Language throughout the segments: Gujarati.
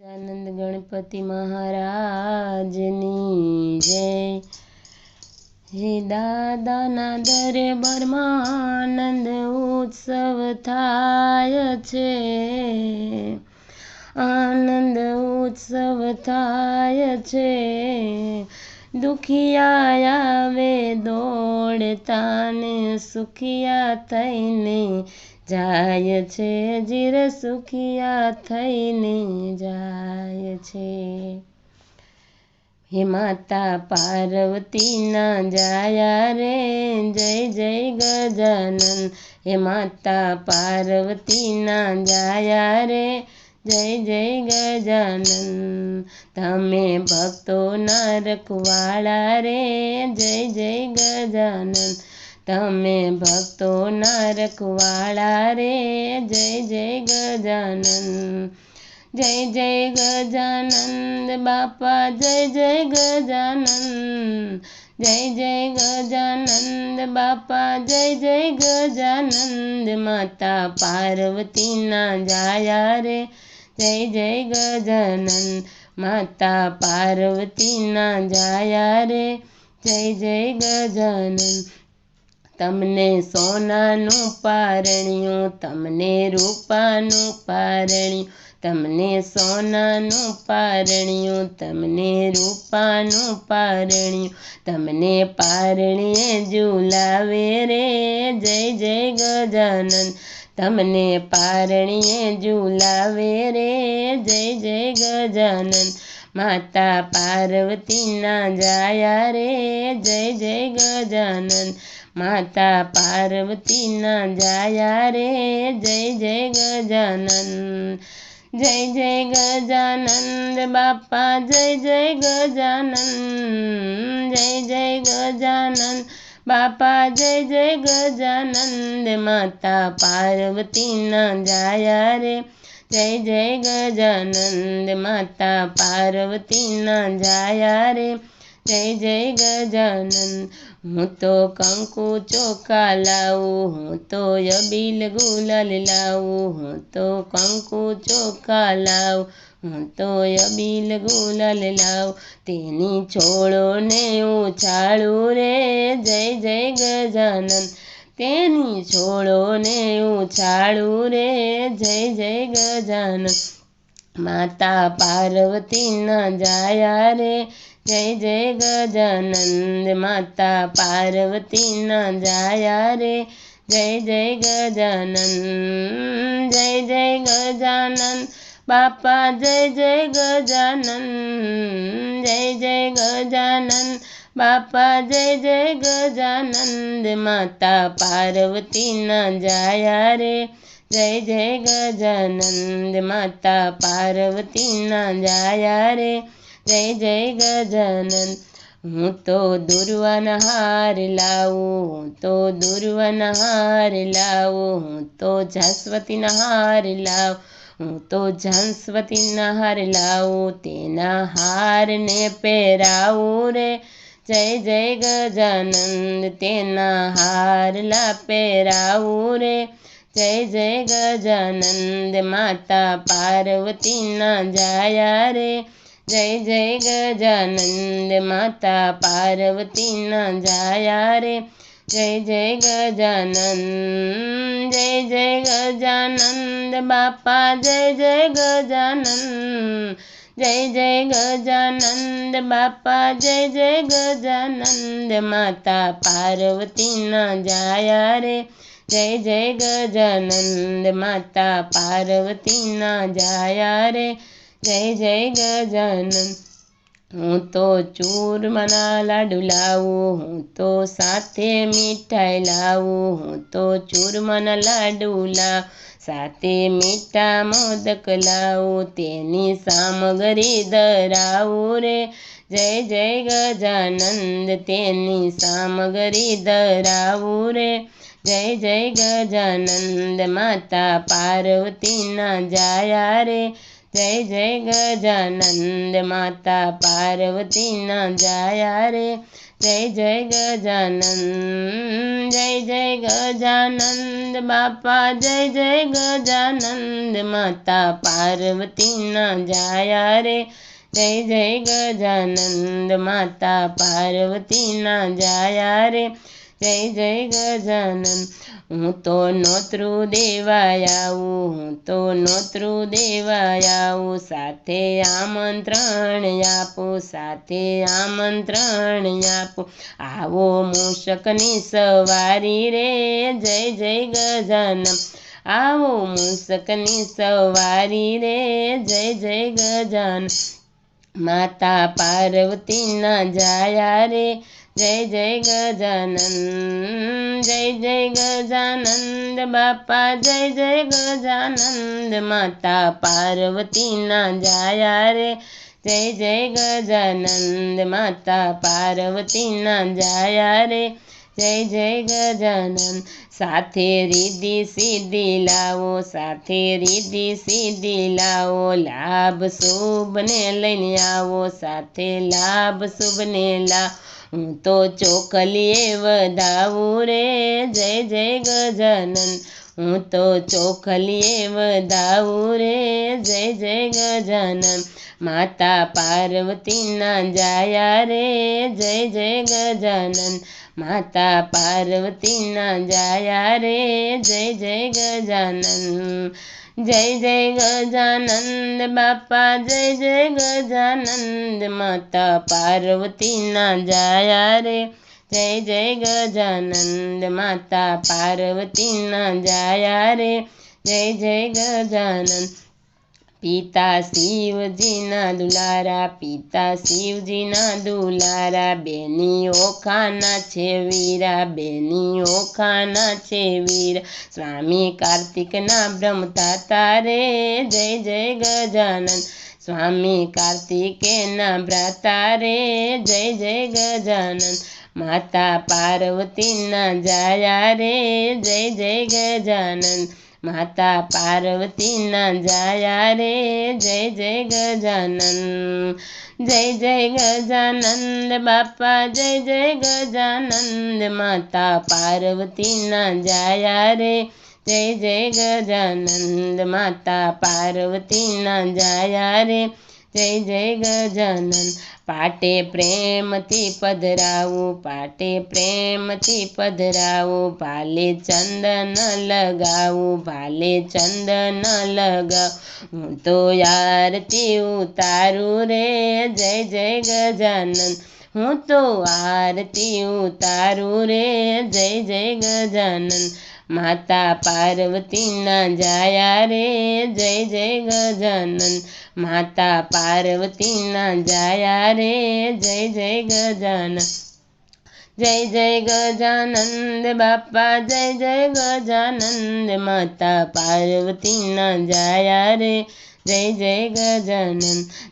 આનંદ ગણપતિ મહારાજની જય. હે દાદાના દરબારમાં આનંદ ઉત્સવ થાય છે. આનંદ ઉત્સવ થાય છે. દુખિયા આવે દોડતા ને સુખિયા થઈને જાય છે, જીર સુખિયા થઈને જાય છે. હે માતા પાર્વતીના જાયા રે, જય જય ગજાનન. હે માતા પાર્વતીના જાયા રે, જય જય ગજાનન. તમે ભક્તોના રખવાળા રે, જય જય ગજાનન. તમે ભક્તોના રખવાળા રે, જય જય ગજાનન, જય જય ગજાનંદ બાપા, જય જય ગજાનંદ જય જય ગજાનંદ બાપા, જય જય ગજાનંદ માતા પાર્વતીના જાયા રે, જય જય ગજાનન માતા પાર્વતીના જાયા રે, જય જય ગજાનન તમને સોનાનું પારણ્યું, તમને રૂપાનું પારણ્યું, તમને સોનાનું પારણ્યું, તમને રૂપાનું પારણ્યું, તમને પારણીએ ઝુલાવે રે, જય જય ગજાનન. તમને પારણીએ ઝુલાવે રે, જય જય ગજાનન. માતા પાર્વતીના જાયા રે, જય જય ગજાનન. માતા પાર્વતીના જાયા રે જય જય ગજાનન જય જય ગજાનંદ બાપા જય જય ગજાનન જય જય ગજાનન બાપા જય જય ગજાનંદ માતા પાર્વતીના જાયા રે જય જય ગજાનંદ માતા પાર્વતીના જાયા રે જય જય ગજાનન. હું તો કંકુ ચોખા લાવું, હું તો અબીલ ગુલાલ લાવું, હું તો કંકુ ચોખા લાવું, હું તો અબીલ ગુલાલ લાવું. તેની છોડો ને ઉછાળું રે, જય જય ગજાનન. તેની છોડો ને ઉછાળું રે, જય જય ગજાનન. માતા પાર્વતીના જાયા રે जय जय गजानंद माता पार्वती ना जाया रे। जय जय गजानंद, जय जय गजानंद, बापा जय जय गजानंद, जय जय गजानंद, बापा जय जय गजानंद, माता पार्वती ना जाया रे। जय जय गजानंद, माता पार्वती ना जाया रे। જય જય ગજાનન હું તો દુર્વન હાર લાવું હું તો દુર્વન હાર લાવું હું તો જાસ્વતીના હાર લાવું હું તો જાસ્વતીના હાર લાવું તેના હારને પહેરાવું રે જય જય ગજાનંદ તેના હારલા પહેરાવું રે જય જય ગજાનંદ માતા પાર્વતીના જાયા રે जय जय गजानंद माता पार्वती न जाया रे। जय जय गजानंद, जय जय गजानंद बापा, जय जय गजानंद, जय जय गजानंद बापा, जय जय गजानंद माता पार्वती न जाया रे। जय जय गजानंद माता पार्वती न जाया रे। જય જય ગજાનન. હું તો ચૂરમાના લાડુ લાવું, હું તો સાથે મીઠાઈ લાવું, હું તો ચૂરમાના લાડુ લાવ. સાથે મીઠા મોદક લાવું, તેની સામગ્રી ધરાવું રે. જય જય ગજાનંદ, તેની સામગ્રી ધરાવું રે. જય જય ગજાનંદ, માતા પાર્વતીના જાયા રે. जय जय गजानंद माता पार्वती ना जाया रे। जय जय गजानंद, जय जय गजानंद बापा, जय जय गजानंद माता पार्वती ना जाया रे। जय जय गजानंद माता पार्वती ना जाया रे। જય જય ગજાનન. હું તો નોતરું દેવાય આવું હું તો નોતરું દેવાય આવું સાથે આમંત્રણ આપું, સાથે આમંત્રણ આપું. આવો મૂષકની સવારી રે. જય જય ગજાનન. આવો મૂષકની સવારી રે. જય જય ગજાન માતા પાર્વતીના જાયા રે. જય જય ગજાનંદ જય જય ગજાનંદ બાપા જય જય ગજાનંદ માતા પાર્વતીના જાયા રે જય જય ગજાનંદ માતા પાર્વતીના જાયા રે જય જય ગજાનંદ સાથે રીધી સીધી લાવો સાથે રીધી સીધી લાવો લાભ શુભને લઈને આવો સાથે લાભ શુભને લાવો હું તો ચોખલીએ વધાવું રે જય જય ગજાનંદ હું તો ચોખલીએ વધાવું રે જય જય ગજાનંદ માતા પાર્વતીના જાયા રે જય જય ગજાનંદ માતા પાર્વતીના જાયા રે જય જય ગજાનંદ જય જય ગજાનંદ બાપા, જય જય ગજાનંદ માતા પાર્વતીના જાયા રે. જય જય ગજાનંદ માતા પાર્વતીના જાયા રે. જય જય ગજાનંદ પિતા શિવજીના દુલારા, પિતા શિવજીના દુલારા બેની ઓખાના છે વીરા બેની ઓખાના છે વીરા. સ્વામી કાર્તિકના બ્રહ્મતા તારે જય જય ગજાનન. સ્વામી કાર્તિકેના ભ્રાતા રે, જય જય ગજાનન. માતા પાર્વતીના જાયા રે, જય જય ગજાનંદ માતા પાર્વતીના જાયા રે જય જય ગજાનંદ જય જય ગજાનંદ બાપા જય જય ગજાનંદ માતા પાર્વતીના જાયા રે જય જય ગજાનંદ માતા પાર્વતીના જાયા રે જય જય ગજાનંદ પાટે પ્રેમથી પધરાવું પાટે પ્રેમથી પધરાવું ભાલે ચંદન લગાવું ભાલે ચંદન લગાવ હું તો આરતી ઉતારું રે જય જય ગજાનંદ હું તો આરતી ઉતારું રે જય જય ગજાનંદ માતા પાર્વતીના જાયા રે. જય જય ગજાનન. માતા પાર્વતીના જાયા રે. જય જય ગજાનંદ જય જય ગજાનંદ બાપા. જય જય ગજાનંદ. માતા પાર્વતીના જાયા રે. જય જય ગજાનંદ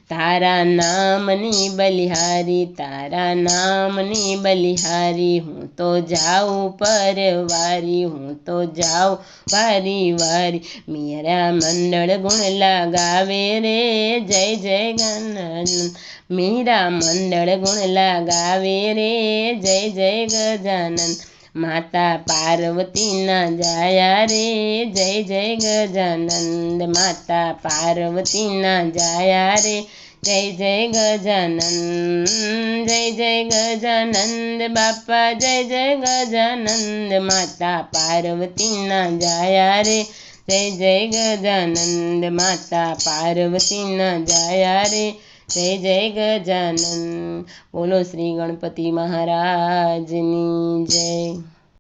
તારા નામની બલિહારી, તારા નામની બલિહારી, હું તો જાઉં પરવારી, હું તો જાઉં વારી વારી મીરા મંડળ ગુણ લગાવે રે, જય જય ગજાનન. મીરા મંડળ ગુણ લગાવે રે, જય જય ગજાનંદ માતા પાર્વતીના જાયા રે જય જય ગજાનંદ માતા પાર્વતીના જાયા રે જય જય ગજાનંદ જય જય ગજાનંદ બાપા જય જય ગજાનંદ માતા પાર્વતીના જાયા રે જય જય ગજાનંદ માતા પાર્વતીના જાયા રે જય જય ગજાનંદ બોલો શ્રી ગણપતિ મહારાજની જય.